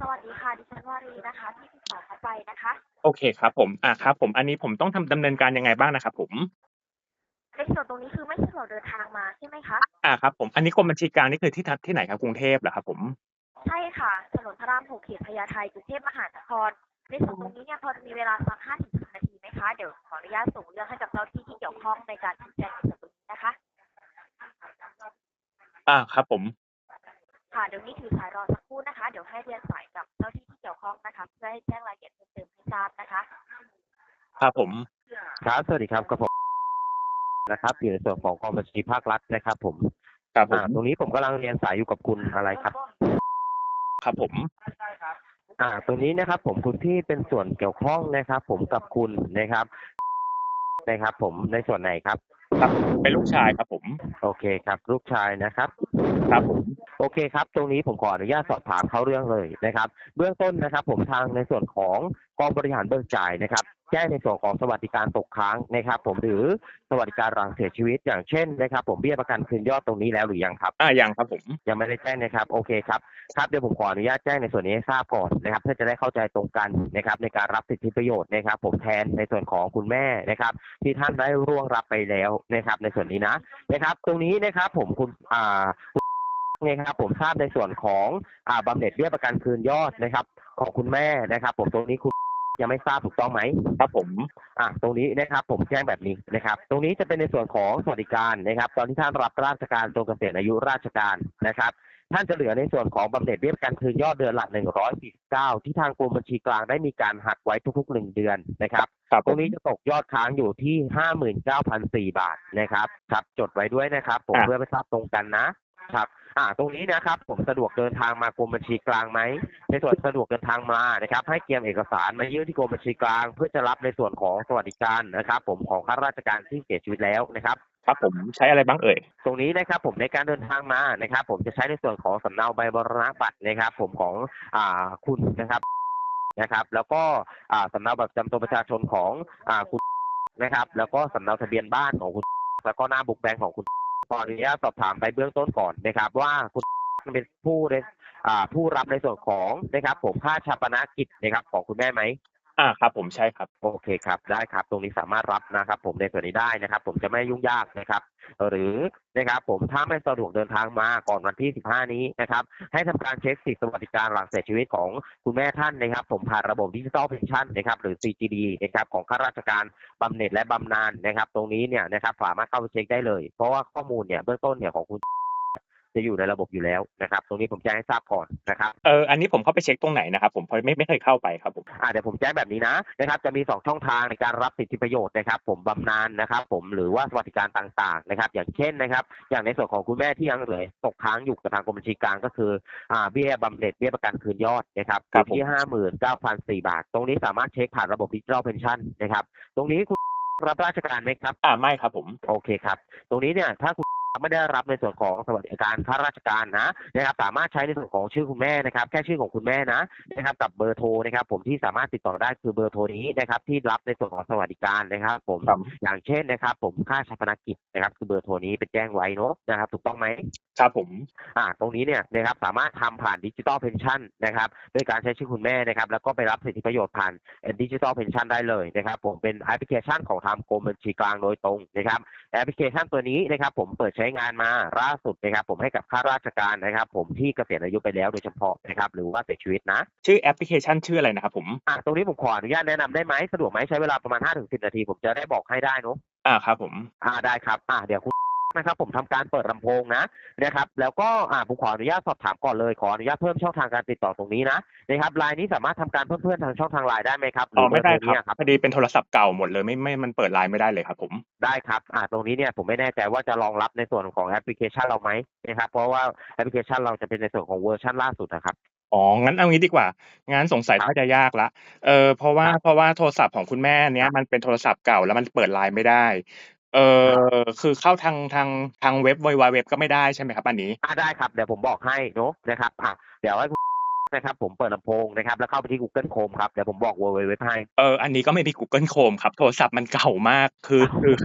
สวัสดีค่ะ ดิฉันวารีนะคะที่ติดต่อเข้าไปนะคะ โอเคครับผมอ่าครับผมอันนี้ผมต้องทำดำเนินการยังไงบ้างนะครับผม?ในส่วนตรงนี้คือไม่สะดวกเดินทางมาใช่ไหมคะ?อาครับผมอันนี้กรมบัญชีกลางนี่คือที่ทัดที่ไหนครับกรุงเทพเหรอครับผม?ใช่ค่ะ ถนนพระราม6เขตพญาไทกรุงเทพมหานคร ในส่วนตรงนี้เนี่ยพอจะมีเวลาสัก5-10นาทีไหมคะ?เดี๋ยวขออนุญาตส่งเรื่องให้กับเจ้าหน้าที่ที่เกี่ยวข้องในการชี้แจงในส่วนตรงนี้นะคะอาครับผม ค่ะ เดี๋ยวนี้ถือสายรอสักครู่นะคะ เดี๋ยวให้เรียนสาย แจ้งรายละเอียดเพิ่มเติมให้ทราบนะคะครับผม ครับ สวัสดีครับกับผมนะครับอยู่ในส่วนของกองบัญชีภาครัฐนะครับผมครับผอ่ามตรงนี้ผมกำลังเรียนสายอยู่กับคุณอะไรครับ?ครับผม อ่าตรงนี้นะครับ ผมคุณพี่เป็นส่วนเกี่ยวข้องนะครับ ผมกับคุณนะครับ นะครับ ผมในส่วนไหนครับ?ครับเป็นลูกชายครับผม โอเคครับ ลูกชายนะครับ ครับผมโอเคครับ ตรงนี้ผมขออนุญาตสอบถามเข้าเรื่องเลยนะครับ เบื้องต้นนะครับ ผมทางในส่วนของกองบริหารเบิกจ่ายนะครับแจ้งในส่วนของสวัสดิการตกค้างนะครับ ผมหรือสวัสดิการหลังเสียชีวิตอย่างเช่นนะครับ ผมเบี้ยประกันคืนยอดตรงนี้แล้วหรือยังครับ?อายังครับผมยังไม่ได้แจ้งนะครับโอเคครับครับเดี๋ยวผมขออนุญาตแจ้งในส่วนนี้ให้ทราบก่อนนะครับ เพื่อจะได้เข้าใจตรงกันนะครับในการรับสิทธิประโยชน์นะครับ ผมแทนในส่วนของคุณแม่นะครับ ที่ท่านได้ร่วงรับไปแล้วนะครับ ในส่วนนี้นะนะครับ ตรงนี้นะครับ ผมคุณอ่า นะครับผมทราบในส่วนของอ่าบำเหน็จเบี้ยประกันคืนยอดนะครับ ของคุณแม่นะครับ ผมตรงนี้คุณยังไม่ทราบถูกต้องไหม?ครับผมอ่าตรงนี้นะครับผมแจ้งแบบนี้นะครับ ตรงนี้จะเป็นในส่วนของสวัสดิการนะครับ ตอนที่ท่านรับราชการจนเกษียณอายุราชการนะครับ ท่านจะเหลือในส่วนของบำเหน็จเบี้ยประกันคืนยอดเดือนละ149 ที่ทางกรมบัญชีกลางได้มีการหักไว้ทุกๆ1เดือนนะครับ ครับตผรงมนี้จะตกยอดค้างอยู่ที่ 59,004 บาทนะครับครับจดไว้ด้วยนะครับ ผมอาเพื่อให้ทราบตรงกันนะครับ อ่าตรงนี้นะครับ ผมสะดวกเดินทางมากรมบัญชีกลางไหม?ในส่วนสะดวกเดินทางมานะครับ ให้เตรียมเอกสารมายื่นที่กรมบัญชีกลาง เพื่อจะรับในส่วนของสวัสดิการนะครับ ผมของข้าราชการที่เสียชีวิตแล้วนะครับครับผมใช้อะไรบ้างเอ่ย?ตรงนี้นะครับผมในการเดินทางมานะครับ ผมจะใช้ในส่วนของสำเนาใบมรณบัตรนะครับ ผมของอ่าคุณนะครับนะครับ แล้วก็อ่าสำเนาบัตรประจำตัวประชาชนของอ่าคุณนะครับ แล้วก็สำเนาทะเบียนบ้านของคุณ แล้วก็หน้าบุ๊กแบงก์ของคุณ ขออนุญาตสอบถามไปเบื้องต้นก่อนนะครับ ว่าคุณเป็นผู้ได้อ่าผู้รับในส่วนของนะครับ ผมค่าชาปนกิจนะครับของคุณแม่ไหม? อ่าครับผมใช่ครับ โอเคครับ ได้ครับ ตรงนี้สามารถรับนะครับ ผมในส่วนนี้ได้นะครับ ผมจะไม่ยุ่งยากนะครับ หรือนะครับ ผมถ้าไม่สะดวกเดินทางมาก่อนวันที่ 15 นี้นะครับ ให้ทำการเช็กสิทธิสวัสดิการหลังเสียชีวิตของคุณแม่ท่านนะครับ ผมผ่านระบบดิจิทัลเพนชันนะครับ หรือ CGD นะครับของข้าราชการบำเหน็จและบำนาญนะครับ ตรงนี้เนี่ยนะครับสามารถเข้าไปเช็กได้เลย เพราะว่าข้อมูลเนี่ยเบื้องต้นเนี่ยของคุณ จะอยู่ในระบบอยู่แล้วนะครับ ตรงนี้ผมแจ้งให้ทราบก่อนนะครับเอออันนี้ผมเข้าไปเช็กตรงไหนนะครับผม?เพราะไม่ไม่เคยเข้าไปครับผมอ่าเดี๋ยวผมแจ้งแบบนี้นะนะครับ จะมี 2 ช่องทางในการรับสิทธิประโยชน์นะครับ ผมบำนาญนะครับ ผมหรือว่าสวัสดิการต่างๆนะครับ อย่างเช่นนะครับ อย่างในส่วนของคุณแม่ที่ยังเหลือตกค้างอยู่กับทางกรมบัญชีกลางก็คืออ่าเบี้ยบำเหน็จเบี้ยประกันคืนยอดนะครับครับอยู่ที่59,004บาท ตรงนี้สามารถเช็กผ่านระบบดิจิทัลเพนชันนะครับ ตรงนี้คุณรับราชการไหมครับ?อาไม่ครับผม โอเคครับ ตรงนี้เนี่ยถ้าคุณ ไม่ได้รับในส่วนของสวัสดิการข้าราชการนะนะครับสามารถใช้ในส่วนของชื่อคุณแม่นะครับแค่ชื่อของคุณแม่นะนะครับกับเบอร์โทรนะครับผมที่สามารถติดต่อได้คือเบอร์โทรนี้นะครับที่รับในส่วนของสวัสดิการนะครับผมครับอย่างเช่นนะครับ ผมค่าฌาปนกิจนะครับคือเบอร์โทรนี้ไปแจ้งไว้เนาะนะครับถูกต้องไหม?ครับผมอ่าตรงนี้เนี่ยนะครับสามารถทำผ่านดิจิทัลเพนชันนะครับด้วยการใช้ชื่อคุณแม่นะครับแล้วก็ไปรับสิทธิประโยชน์ผ่านเอ่อดิจิทัลเพนชันได้เลยนะครับผมเป็นแอปพลิเคชันของทางกรมบัญชีกลางโดยตรงนะครับแอปพลิเคชันตัวนี้นะครับผมเปิดใช้งานมาล่าสุดนะครับ ผมให้กับข้าราชการนะครับ ผมที่เกษียณอายุไปแล้วโดยเฉพาะนะครับ หรือว่าเสียชีวิตนะชื่อแอปพลิเคชันชื่ออะไรนะครับผม?อ่าตรงนี้ผมขออนุญาตแนะนำได้ไหม?สะดวกไหม?ใช้เวลาประมาณ5-10นาที ผมจะได้บอกให้ได้เนาะอาครับผมอาได้ครับอ่าเดี๋ยวคุณ นะครับผมทำการเปิดลำโพงนะนะครับแล้วก็อ่าผมขออนุญาตสอบถามก่อนเลยขออนุญาตเพิ่มช่องทางการติดต่อตรงนี้นะนะครับ LINE นี้สามารถทำการเพิ่มเพื่อนทางช่องทาง LINE ได้ไหมครับ?หอ๋รืออไม่ได้เบอร์โทรครัเนี้บยครับพอดีเป็นโทรศัพท์เก่าหมดเลยไม่ไม่มันเปิด LINE ไม่ได้เลยครับผมได้ครับอ่าตรงนี้เนี่ยผมไม่แน่ใจว่าจะรองรับในส่วนของแอปพลิเคชันเราไหมนะครับเพราะว่าแอปพลิเคชันเราจะเป็นในส่วนของเวอร์ชันล่าสุดอะครับอ๋อ งั้นเอางี้ดีกว่า งั้นสงสัยครับน่าจะยากแล้วเออเพราะว่าครับเพราะว่าโทรศัพท์ของคุณแม่เนี้คยรับมันเป็นโทรศัพท์เก่าแล้วมันเปิด LINE ไม่ได้ เออ คือเข้าทางทางทางเว็บ www ก็ไม่ได้ใช่ไหมครับอันนี้?อาได้ครับ เดี๋ยวผมบอกให้เนาะนะครับ อะ เดี๋ยวให้คุณ นะครับผมเปิดลำโพงนะครับแล้วเข้าไปที่ Google Chrome ครับเดี๋ยวผมบอก www ให้เอออันนี้ก็ไม่มี Google Chrome ครับ โทรศัพท์มันเก่ามากคือคือ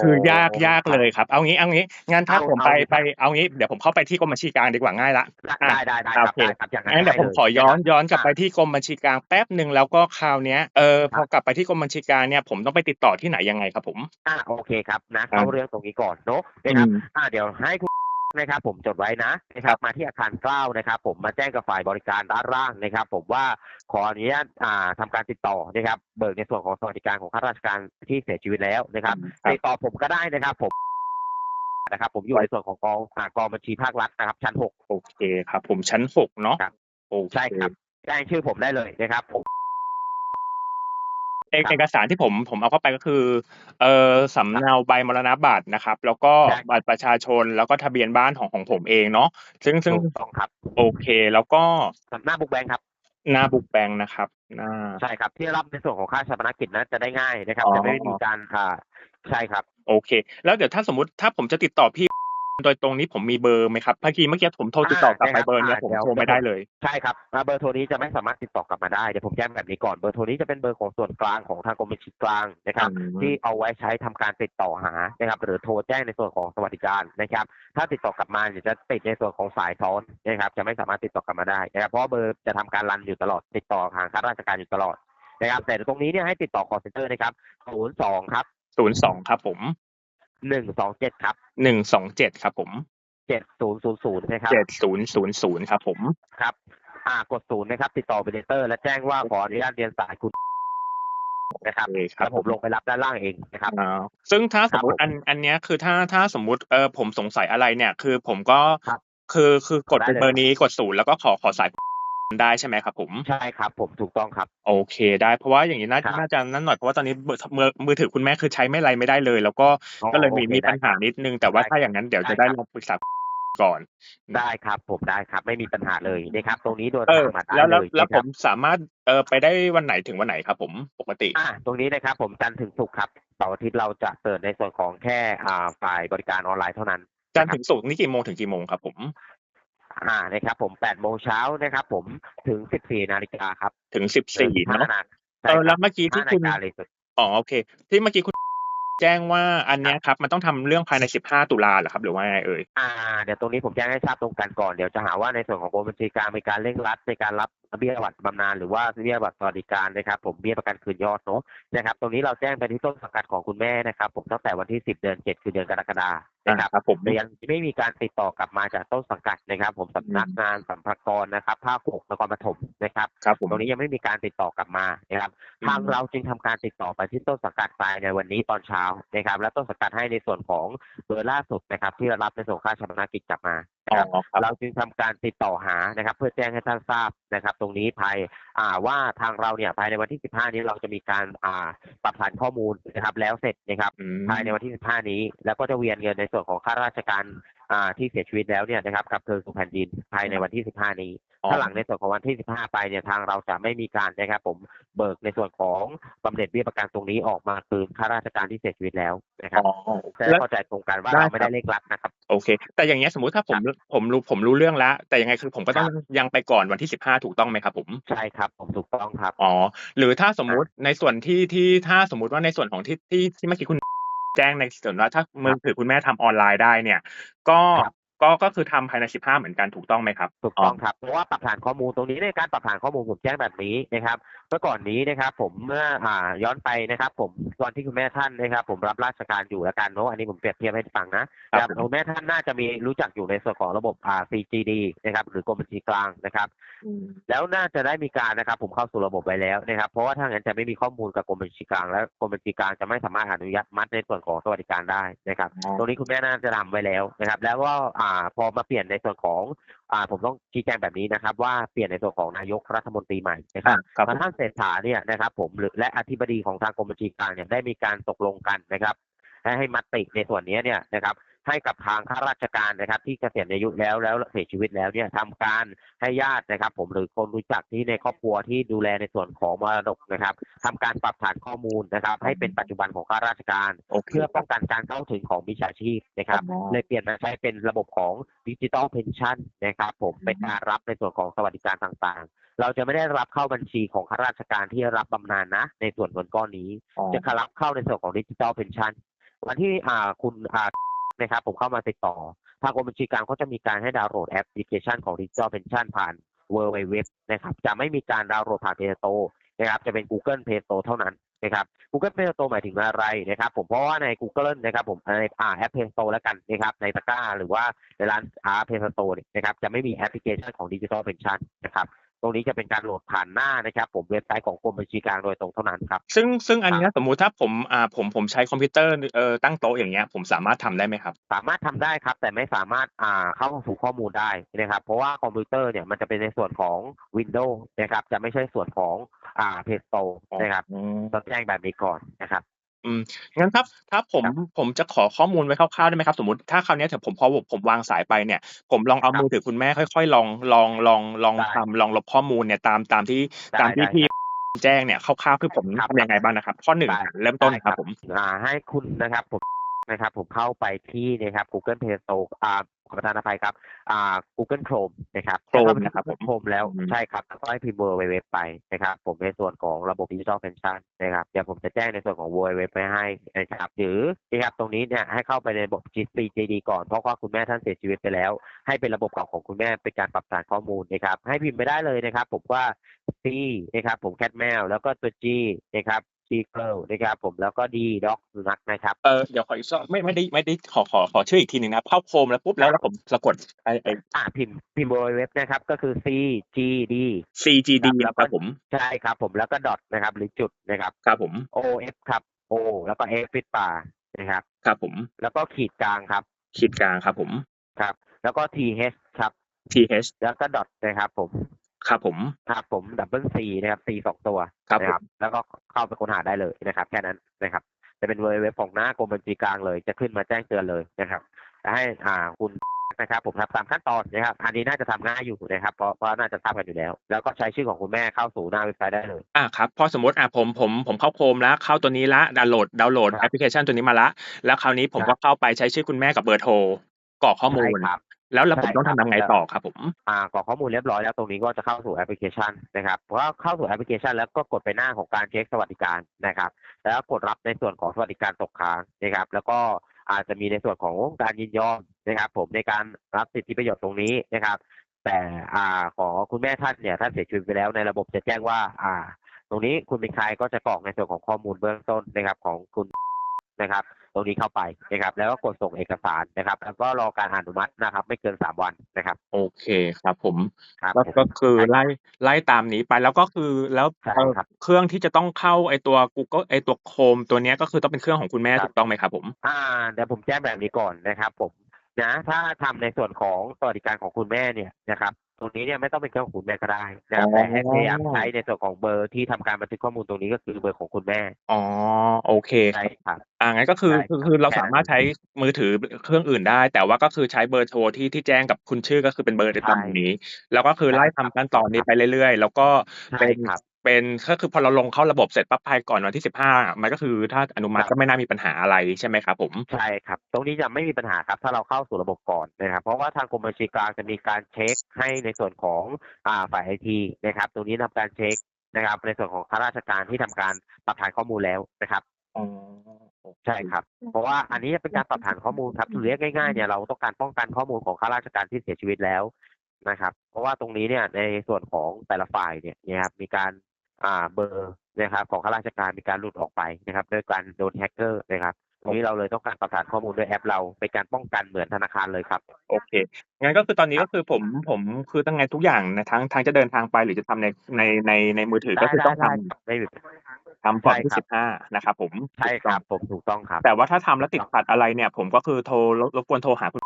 คือยากยากเลยครับ เอางี้เอางี้งั้นถ้าเอาผมไปเอาไปเอางี้เดี๋ยวผมเข้าไปที่กรมบัญชีกลางดีกว่าง่ายละได้ได้ได้ครับโอเคได้ครับอย่างนั้นงั้นเดี๋ยวผมไลขอย้อนนะครับย้อนกลับไปที่กรมบัญชีกลางแป๊บหนึ่งแล้วก็คราวเนี้ยเออพอกลับไปที่กรมบัญชีกลางเนี่ยผมต้องไปติดต่อที่ไหนยังไงครับผมอ่าโอเคครับนะครัเข้าบเรื่องตรงนี้ก่อนเนาะนะครับอืมอ่าเดี๋ยวให้คุณ นะครับ ผมจดไว้นะนะครับ มาที่อาคารเก้านะครับ ผมมาแจ้งกับฝ่ายบริการด้านล่างนะครับ ผมว่าขออนุญาตอ่าทำการติดต่อนะครับ เบิกในส่วนของสวัสดิการของข้าราชการที่เสียชีวิตแล้วนะครับครับ ติดต่อผมก็ได้นะครับ ผมนะครับ ผมอยู่ในส่วนของกองอ่ากองบัญชีภาครัฐนะครับชั้นหก โอเคครับ ผมชั้นหกเนาะครับ โอเคใช่ครับ แจ้งชื่อผมได้เลยนะครับ ผม เอกเอกสารที่ผมผมเอาเข้าไปก็คือเออสำเนาใบมรณบัตรนะครับ แล้วก็ใช่บัตรประชาชนแล้วก็ทะเบียนบ้านของของผมเองเนาะซึ่งซึ่งถูกต้องครับ โอเค แล้วก็หน้าบุ๊กแบงค์ครับ หน้าบุกแบงค์นะครับหน้าใช่ครับที่รับในส่วนของค่าชาปนกิจนะจะได้ง่ายนะครับอ๋อจะไม่มีการอ่าใช่ครับ โอเค แล้วเดี๋ยวถ้าสมมติถ้าผมจะติดต่อพี่ โดยตรงนี้ผมมีเบอร์ไหมครับเมื่อกี้เมื่อกี้ผมโทรติดต่อกลับไปอ่าเบอร์เนี้ยได้ผมครับโทรไม่ได้เลยใช่ครับอ่าเบอร์โทรนี้จะไม่สามารถติดต่อกลับมาได้เดี๋ยวผมแจ้งแบบนี้ก่อนเบอร์โทรนี้จะเป็นเบอร์ของส่วนกลางของทางกรมบัญชีกลางนะครับอืมที่เอาไว้ใช้ทำการติดต่อหานะครับ หรือโทรแจ้งในส่วนของสวัสดิการนะครับ ถ้าติดต่อกลับมาเดี๋ยวจะติดในส่วนของสายซ้อนนะครับ จะไม่สามารถติดต่อกลับมาได้นะครับเพราะว่าเบอร์จะทำการรันอยู่ตลอดติดต่อทางข้าราชการอยู่ตลอดนะครับแต่ตรงนี้เนี่ยให้ติดต่อ call center นะครับ02ครับ ศูนย์สองครับผม127ครับหนึ่งสองเจ็ดครับผม7000นะครับเจ็ดศูนย์ศูนย์ศูนย์ครับผมครับ อ่ากดศูนย์นะครับ ติดต่อเบเนเตอร์ และแจ้งว่าขออนุญาตเรียนสายคุณนะครับโอเคครัแล้บวผมลงไปรับด้านล่างเองนะครับอ่าซึ่งถ้าสมมติครับผมอันอันเนี้ยคือถ้าถ้าสมมติเออผมสงสัยอะไรเนี่ย คือผมก็ครับคือคือกดได้เป็นเลยเบอร์นี้กดศูนย์แล้วก็ขอขอสาย ได้ใช่ไหมครับผม ใช่ครับ ผมถูกต้องครับ โอเคได้เพราะว่าอย่างนี้น่าครับน่าจะนั่นหน่อยเพราะว่าตอนนี้เบอร์มือมือถือคุณแม่คือใช้ไม่ไรไม่ได้เลย แล้วก็อ๋อก็เลยมีโอเคมีปัญหาได้ครับนิดนึง แต่ว่าได้ถ้าอย่างนั้นเดี๋ยวได้จะได้ครับ ลองปรึกษาก่อน ได้ครับ ผมได้ครับ ไม่มีปัญหาเลยนะครับ ตรงนี้โดนเออทางมาได้แล้วแล้วเลยแล้วนะคผรับ มสามารถเออไปได้วันไหนถึงวันไหนครับผมปกติ อ่าตรงนี้นะครับผมจันทร์ถึงศุกร์ครับเสาร์อาทิตย์เราจะเปิดในส่วนของแค่อ่าฝ่ายบริการออนไลน์เท่านั้นจันทร์ถึงศุกร์นี่กี่โมงถึงกี่โมงครับผม อ่านะครับผม8โมงเช้านะครับผมถึง14นาฬิกาครับถึงสิบสี่ห้าเนาะนาฬิกาเออแล้วเมื่อกี้ที่ห้านาคุฬิณกาเลยสุดอ๋อโอเค ที่เมื่อกี้คุณแจ้งว่าอันเนี้ยครับมันต้องทำเรื่องภายในสิบห้าตุลาเหรอครับ หรือว่าไงเอ่ยอ่าเดี๋ยวตรงนี้ผมแจ้งให้ทราบตรงกันก่อนเดี๋ยวจะหาว่าในส่วนของกรมบัญชีกลางมีการเร่งรัดในการรับเบี้ยบัตรบำนาญหรือว่าเบี้ยบัตรสวัสดิการนะครับ ผมเบี้ยประกันคืนยอดเนาะนะครับ ตรงนี้เราแจ้งไปที่ต้นสังกัดของคุณแม่นะครับ ผมตั้งแต่วันที่ 10 เดือน 7 คือเดือนกรกฎาคม นะครับครับผมแต่ยังไม่มีการติดต่อกลับมาจากต้นสังกัดนะครับ ผมสำนักงานสัมภากรนะครับ ภาคหกนครปฐมนะครับครับผมตรงนี้ยังไม่มีการติดต่อกลับมานะครับอืมทางเราจึงทำการติดต่อไปที่ต้นสังกัดภายในวันนี้ตอนเช้านะครับ และต้นสังกัดให้ในส่วนของเบอร์ล่าสุดนะครับ ที่รับในส่วนค่าชำระกิจกลับมานะอ๋ครับอครับเราจึงทำการติดต่อหานะครับ เพื่อแจ้งให้ท่านทราบนะครับ ตรงนี้ภายอ่าว่าทางเราเนี่ยภายในวันที่ 15 นี้เราจะมีการอ่าปรับฐานข้อมูลนะครับ แล้วเสร็จนะครับอืมภายในวันที่ 15 นี้ แล้วก็จะเวียนเงินในส่วนของข้าราชการอ่าที่เสียชีวิตแล้วเนี่ยนะครับกับเทิงสู่แผ่นดินภายในวันที่ 15 นี้ อ๋อ ถ้าหลังในส่วนของวันที่ 15 ไปเนี่ยทางเราจะไม่มีการนะครับผมเบิกในส่วนของบำเหน็จเบี้ยประกันตรงนี้ออกมาคืนข้าราชการที่เสียชีวิตแล้วนะครับอ๋อจะแล้ได้ว เข้าใจตรงกันว่าได้ เราไม่ครัได้บเร่งรัดนะครับ โอเค แต่อย่างเงี้ยสมมุติถ้าผมผมรู้ผมรู้เรื่องแล้ว แต่ยังไงคือผมก็ต้องครับยังไปก่อนวันที่สิบห้าถูกต้องไหมครับผม ใช่ครับผมถูกต้องครับ อ๋อหรือถ้าสมมุติในส่วนที่ที่ถ้าสมมุติว่าในส่วนของที่ที่ที่เมื่อกี้คุณ แจ้งในส่วนว่าถ้ามือถือคุณแม่ทำออนไลน์ได้เนี่ย ก็ครับ ก็ก็คือทำภายในสิบห้าเหมือนกันถูกต้องไหมครับถูกต้องครับเพราะว่าปรับฐานข้อมูลตรงนี้ในการปรับฐานข้อมูลผมแจ้งแบบนี้นะครับเมื่อก่อนนี้นะครับ ผมเมื่ออ่าย้อนไปนะครับ ผมตอนที่คุณแม่ท่านนะครับ ผมรับราชการอยู่แล้วกันเนาะอันนี้ผมเปรียบเทียบให้ฟังนะครับผมคุณแม่ท่านน่าจะมีรู้จักอยู่ในส่วนของระบบอ่า CGD นะครับหรือกรมบัญชีกลางนะครับ แล้วน่าจะได้มีการนะครับ ผมเข้าสู่ระบบไปแล้วนะครับ เพราะว่าถ้างั้นจะไม่มีข้อมูลกับกรมบัญชีกลาง และกรมบัญชีกลางจะไม่สามารถอนุญาตมัดในส่วนของสวัสดิการได้นะครับอ๋อตรงนี้คุณแม่น่าจะทำไว้แล้วนะครับ แล้วก็อ่าพอมาเปลี่ยนในส่วนของอ่าผมต้องชี้แจงแบบนี้นะครับ ว่าเปลี่ยนในส่วนของนายกรัฐมนตรีใหม่นะคอ่ารับครับทางท่านเศรษฐาเนี่ยนะครับ ผมหรือและอธิบดีของทางกรมบัญชีกลางเนี่ยได้มีการตกลงกันนะครับให้ให้มติในส่วนนี้เนี่ยนะครับ ให้กับทางข้าราชการนะครับ ที่เกษียณอายุแล้วแล้วเสียชีวิตแล้วเนี่ยทำการให้ญาตินะครับ ผมหรือคนรู้จักที่ในครอบครัวที่ดูแลในส่วนของมรดกนะครับทำการปรับฐานข้อมูลนะครับ ให้เป็นปัจจุบันของข้าราชการโอเคเพื่อป้องกันการเข้าถึงของมิจฉาชีพนะครับอ๋อเลยเปลี่ยนมาใช้เป็นระบบของดิจิ t a ลเพนชั่นนะครับ ผมเป็นการรับในส่วนของสวัสดิการต่างๆ เราจะไม่ได้รับเข้าบัญชีของข้าราชการที่รับบำนาญนะ ในส่วนเงินก้อนนี้อ๋อจะรับเข้าในส่วนของดิจิ t a ลเพนชั่นวันที่อ่าคุณอ่า นะครับผมเข้ามาติดต่อ ทางกรมบัญชีกลางก็จะมีการให้ดาวน์โหลดแอปพลิเคชันของดิจิ t a ลเพนชั่นผ่าน w w w นะครับจะไม่มีการดาวน์โหลดผ่าน Play Store นะครับจะเป็น Google Play Store เท่านั้นนะครับ Google Play Store หมายถึงอะไรนะครับผมเพราะว่าใน Google นะครับผมในอ่าแอป Play Store แล้วกันนะครับในตะกร้าหรือว่าในร้านค้า Play Store เนี่ยนะครับจะไม่มีแอปพลิเคชันของ Digital Pension นะครับ ตรงนี้จะเป็นการโหลดผ่านหน้านะครับ ผมเว็บไซต์ของกรมบัญชีกลางโดยตรงเท่านั้นครับ ซึ่งซึ่งอันเนี้ยสมมุติถ้าผมอ่าผมผมใช้คอมพิวเตอร์เอ่อตั้งโต๊ะอย่างเงี้ยผมสามารถทำได้ไหมครับ สามารถทำได้ครับ แต่ไม่สามารถอ่าเข้าสู่ข้อมูลได้นะครับ เพราะว่าคอมพิวเตอร์เนี่ยมันจะเป็นในส่วนของ Windows นะครับ จะไม่ใช่ส่วนของอ่า Play Store นะครับอืมต้องแจ้งแบบนี้ก่อนนะครับ อืมงั้นครับถ้าผมครับผมจะขอข้อมูลไว้คร่าวๆได้ไหมครับ สมมติถ้าคราวเนี้ยเดี๋ยวผมพอผมวางสายไปเนี่ย ผมลองเอาครับมือถือคุณแม่ค่อยๆ ลองลองลองลองได้ทำลองลบข้อมูลเนี่ยตามตามที่ได้ตามที่ได้พี่แจ้งเนี่ยคร่าวๆคือผมครับทำยังไงบ้างนะครับ ข้อหนึ่งได้เริ่มต้นได้ครับผม อ่าให้คุณนะครับผม นะครับ ผมเข้าไปที่นะครับ Google Play Store อ่าขอประทานอภัยครับอ่า Google Chrome นะครับ Chrome เข้าไปที่นะครับผม Google Chrome แล้วอืมใช่ครับแล้วก็ให้พิมพ์ www ไปนะครับ ผมในส่วนของระบบ Digital Pension นะครับเดี๋ยวผมจะแจ้งในส่วนของ www ไปให้นะครับ หรือนะครับตรงนี้เนี่ยให้เข้าไปในระบบ GCJD ก่อนเพราะว่าคุณแม่ท่านเสียชีวิตไปแล้ว ให้เป็นระบบเก่าของคุณแม่เป็นการปรับฐานข้อมูลนะครับ ให้พิมพ์ไปได้เลยนะครับ ผมว่า C นะครับผมแคทแมวแล้วก็ตัว G นะครับ G girl นะครับผมแล้วก็ D dog สุนัขนะครับเออเดี๋ยวขออีกสักไม่ไม่ได้ไม่ได้ขอขอขอชื่ออีกทีหนึ่งนะเข้าโคมแล้วปุ๊บแล้วแล้วผมสะกดไอไออ่าพิมพ์พิมพ์บนเว็บนะครับก็คือ C G D CGD ครับครับผมใช่ครับผมแล้วก็ดอทนะครับหรือจุดนะครับครับผม O F ครับ O แล้วก็ F ปิดป่านะครับครับผม แล้วก็ขีดกลางครับ ขีดกลางครับผมครับ แล้วก็ T H ครับ TH แล้วก็ดอทนะครับผม ครับผม ครับผมดับเบิล C นะครับ C สองตัวครับนะผครัมบแล้วก็เข้าไปค้นหาได้เลยนะครับ แค่นั้นนะครับ จะเป็นเว็บของหน้ากรมบัญชีกลางเลย จะขึ้นมาแจ้งเตือนเลยนะครับจะให้อ่าคุณนะครับผมทำตามขั้นตอนนะครับอันนี้น่าจะทำง่ายอยู่นะครับเพราะเพราะน่าจะทราบกันอยู่แล้ว แล้วก็ใช้ชื่อของคุณแม่เข้าสู่หน้าเว็บไซต์ได้เลยอ่าครับพอสมมติอะผมผมผมเข้าโคมแล้วเข้าตัวนี้ละดาวน์โหลดดาวน์โหลดครับแอปพลิเคชันตัวนี้มาละ แล้วคราวนี้ผมครัก็บเข้าไปใช้ชื่อคุณแม่กับเบอร์โทรกรอกข้อมูลใช่ครับ แล้วแล้วผมใช่ต้องครับทำยังไงต่อครับผมอ่ากรอกข้อมูลเรียบร้อยแล้วตรงนี้ก็จะเข้าสู่แอปพลิเคชันนะครับพอเข้าสู่แอปพลิเคชันแล้วก็กดไปหน้าของการเช็คสวัสดิการนะครับ แล้วกดรับในส่วนของสวัสดิการตกค้างนะครับ แล้วก็อาจจะมีในส่วนของการยินยอมนะครับ ผมในการรับสิทธิประโยชน์ตรงนี้นะครับ แต่อ่าของคุณแม่ท่านเนี่ยท่านเสียชีวิตไปแล้วในระบบจะแจ้งว่า อ่า ตรงนี้คุณเป็นใครก็จะกรอกในส่วนของข้อมูลเบื้องต้นนะครับของคุณนะครับ ตรงนี้เข้าไปนะครับ แล้วก็กดส่งเอกสารนะครับ แล้วก็รอการอนุมัตินะครับ ไม่เกินสามวันนะครับ โอเคครับผมครับก็ผมก็คือใช่ไล่ไล่ตามนี้ไปแล้วก็คือแล้วใช่เอ่อครับเครื่องที่จะต้องเข้าไอตัว Google ไอตัวโคมตัวเนี้ยก็คือต้องเป็นเครื่องของคุณแม่ครับถูกต้องไหมครับผมอ่าเดี๋ยวผมแจ้งแบบนี้ก่อนนะครับ ผมนะถ้าทำในส่วนของสวัสดิการของคุณแม่เนี่ยนะครับต รงนี้เนี่ยไม่ต้องเป็นเครื่องของคุณแม่ก็ได้นะครับอ๋อแต่ให้พยายามใช้ในส่วนของเบอร์ที่ทำการบันทึกข้อมูลตรงนี้ก็คือเบอร์ของคุณแม่อ๋อโอเคใช่ครับอ่างั้นก็คือใช่คือครับคือเราแค่นั้นสามารถใช้มือถือเครื่องอื่นได้ แต่ว่าก็คือใช้เบอร์โทรที่ที่แจ้งกับคุณชื่อก็คือเป็นเบอร์ตามนี้ แล้วก็คือไล่ทำขั้นตอนนี้ไปเรื่อยๆ แล้วก็ใช่เป็นครับ เป็นก็คือพอเราลงเข้าระบบเสร็จปั๊บภายก่อนวันที่สิบห้ามันก็คือถ้าอนุมัติครับก็ไม่น่ามีปัญหาอะไรใช่ไหมครับผมใช่ครับ ตรงนี้จะไม่มีปัญหาครับ ถ้าเราเข้าสู่ระบบก่อนนะครับ เพราะว่าทางกรมบัญชีกลางจะมีการเช็คให้ในส่วนของอ่าฝ่ายไอทีนะครับ ตรงนี้ทำการเช็คนะครับ ในส่วนของข้าราชการที่ทำการปรับฐานข้อมูลแล้วนะครับอ๋อใช่ครับ เพราะว่าอันนี้เป็นการปรับฐานข้อมูลครับหรือเรียกง่ายๆเนี่ยเราต้องการป้องกันข้อมูลของข้าราชการที่เสียชีวิตแล้วนะครับ เพราะว่าตรงนี้เนี่ยในส่วนของแต่ละฝ่ายเนี่ยนะครับมีการอ่า เบอร์นะครับของข้าราชการมีการหลุดออกไปนะครับด้วยการโดนแฮกเกอร์นะครับตรงนี้เราเลยต้องการปรับฐานข้อมูลด้วยแอปเราเป็นการป้องกันเหมือนธนาคารเลยครับ โอเคงั้นก็คือตอนนี้ก็คือผมผมคือตั้งไงทุกอย่างนะทั้งทั้งจะเดินทางไปหรือจะทำในในในในมือถือก็คือต้องทได้ครับไม่มีำทำก่อนที่ใช่ครับสิบห้านะครับผมใช่ครับผมถูกต้องครับ แต่ว่าถ้าทำแล้วติดขัดอะไรเนี่ย ผมก็คือโทรรบรบกวนโทรหาคุณ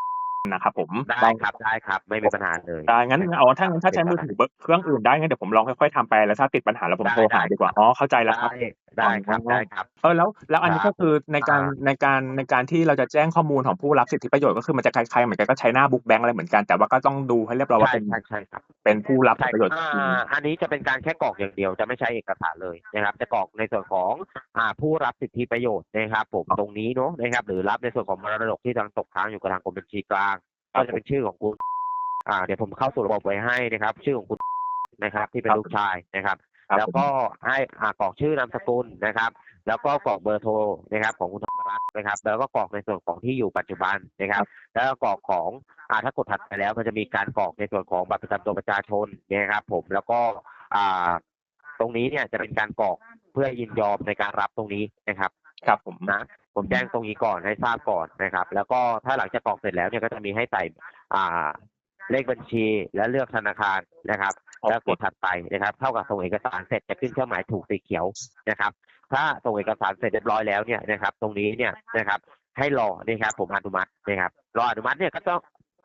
นะครับผมได้ครับได้ครับ ไม่มีปัญหาเลยได้งั้นเอาถ้างั้นถ้าใช้มือถือเครื่องอื่นได้งั้นเดี๋ยวผมลองค่อยๆทำไปแล้วถ้าติดปัญหาแล้วผมโทรหาดีกว่าอ๋อเข้าใจแล้วครับได้ได้ครับอ๋อได้ครับเออแล้วแล้วอันนี้ครัก็บคือในการอ่าในการในการที่เราจะแจ้งข้อมูลของผู้รับสิทธิประโยชน์ก็คือมันจะคล้ายๆเหมือนกันก็ใช้หน้าบุ๊กแบงค์อะไรเหมือนกันแต่ว่าก็ต้องดูให้เรียบร้อยว่าใช่เป็นใช่ใช่ครับเป็นผู้รับใช่ประโยชน์จอ่ริงาอันนี้จะเป็นการแค่กรอกอย่างเดียวจะไม่ใช้เอกสารเลยนะครับ จะกรอกในส่วนของอ่าผู้รับสิทธิประโยชน์นะครับ ผมตรงนี้เนาะนะครับ หรือรับในส่วนของมรดกที่ทางตกค้างอยู่กับทางกรมบัญชีกลางครัก็บจะเป็นชื่อของคุณ อ่า เดี๋ยวผมเข้าสู่ระบบไว้ให้นะครับ ชื่อของคุณนะครับ ที่เป็นครับลูกชายนะครับ ครับแล้วผมก็ให้อ่ากรอกชื่อนามสกุลนะครับ แล้วก็กรอกเบอร์โทรนะครับของคุณธรรมรัตน์นะครับ แล้วก็กรอกในส่วนของที่อยู่ปัจจุบันนะครับ แล้วก็กรอกของอ่าถ้ากดถัดไปแล้ว มันจะมีการกรอกในส่วนของบัตรประจำตัวประชาชนนะครับ ผมแล้วก็อ่าตรงนี้เนี่ยจะเป็นการกรอกเพื่อยินยอมในการรับตรงนี้นะครับ ครับผมนะ ผมแจ้งตรงนี้ก่อนให้ทราบก่อนนะครับ แล้วก็ถ้าหลังจากกรอกเสร็จแล้วเนี่ยก็จะมีให้ใส่อ่า เลขบัญชี และเลือกธนาคารนะครับ แล้วกดถัดไปนะครับ เท่ากับส่งเอกสารเสร็จจะขึ้นเครื่องหมายถูกสีเขียวนะครับ ถ้าส่งเอกสารเสร็จเรียบร้อยแล้วเนี่ยนะครับ ตรงนี้เนี่ยนะครับให้รอนะครับ ผมอนุมัตินะครับรออนุมัติเนี่ยก็ต้อง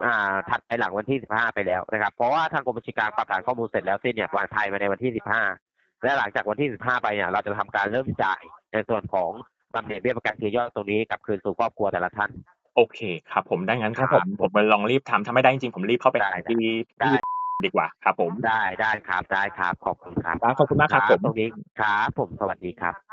อ่าถัดไปหลังวันที่ 15 ไปแล้วนะครับ เพราะว่าทางกรมบัญชีกลางปรับฐานข้อมูลเสร็จแล้วสิ้นเนี่ยวางไทยมาในวันที่ 15 และหลังจากวันที่ 15 ไปเนี่ยเราจะทำการเริ่มจ่ายในส่วนของบำเหน็จเบี้ยประกันคืนยอดตรงนี้กลับคืนสู่ครอบครัวแต่ละท่าน โอเคครับผมดังนั้นครับคผรับมผมไปลองรีบทำถ้าไม่ได้จริงๆผมรีบเข้าไปได้หาที่ได้ที่ดีกว่าครับผมได้ได้ครับได้ครับขอบคุณครับครับขอบคุณมากครับผมตรงนี้ครับผมสวัสดีครับ